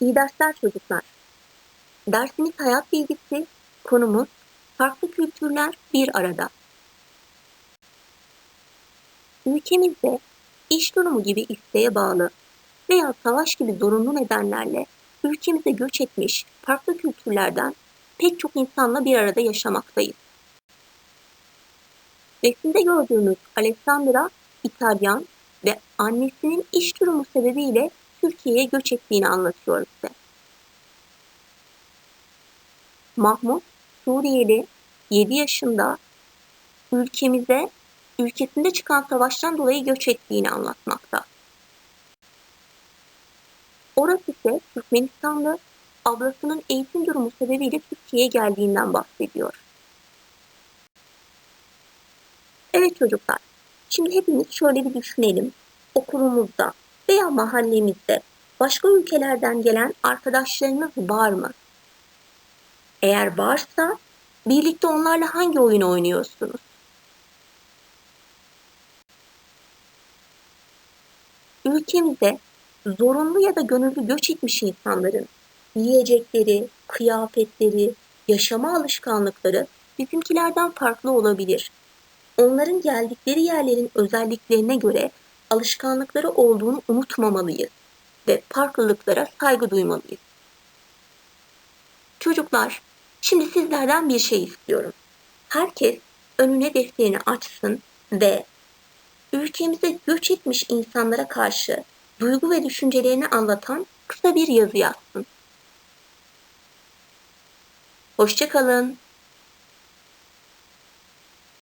İyi dersler çocuklar. Dersimiz hayat bilgisi, konumuz farklı kültürler bir arada. Ülkemizde iş durumu gibi isteğe bağlı veya savaş gibi zorunlu nedenlerle ülkemize göç etmiş farklı kültürlerden pek çok insanla bir arada yaşamaktayız. Resimde gördüğünüz Alessandra İtalyan ve annesinin iş durumu sebebiyle Türkiye'ye göç ettiğini anlatıyor bize. Mahmut Suriyeli 7 yaşında ülkemize ülkesinde çıkan savaştan dolayı göç ettiğini anlatmakta. Orası ise Türkmenistanlı ablasının eğitim durumu sebebiyle Türkiye'ye geldiğinden bahsediyor. Evet çocuklar, şimdi hepimiz şöyle bir düşünelim. Okulumuzda veya mahallemizde başka ülkelerden gelen arkadaşlarınız var mı? Eğer varsa birlikte onlarla hangi oyun oynuyorsunuz? Ülkemize zorunlu ya da gönüllü göç etmiş insanların yiyecekleri, kıyafetleri, yaşama alışkanlıkları bizimkilerden farklı olabilir. Onların geldikleri yerlerin özelliklerine göre alışkanlıkları olduğunu unutmamalıyız ve farklılıklara saygı duymalıyız. Çocuklar, şimdi sizlerden bir şey istiyorum. Herkes önüne defterini açsın ve ülkemize göç etmiş insanlara karşı duygu ve düşüncelerini anlatan kısa bir yazı yazsın. Hoşçakalın.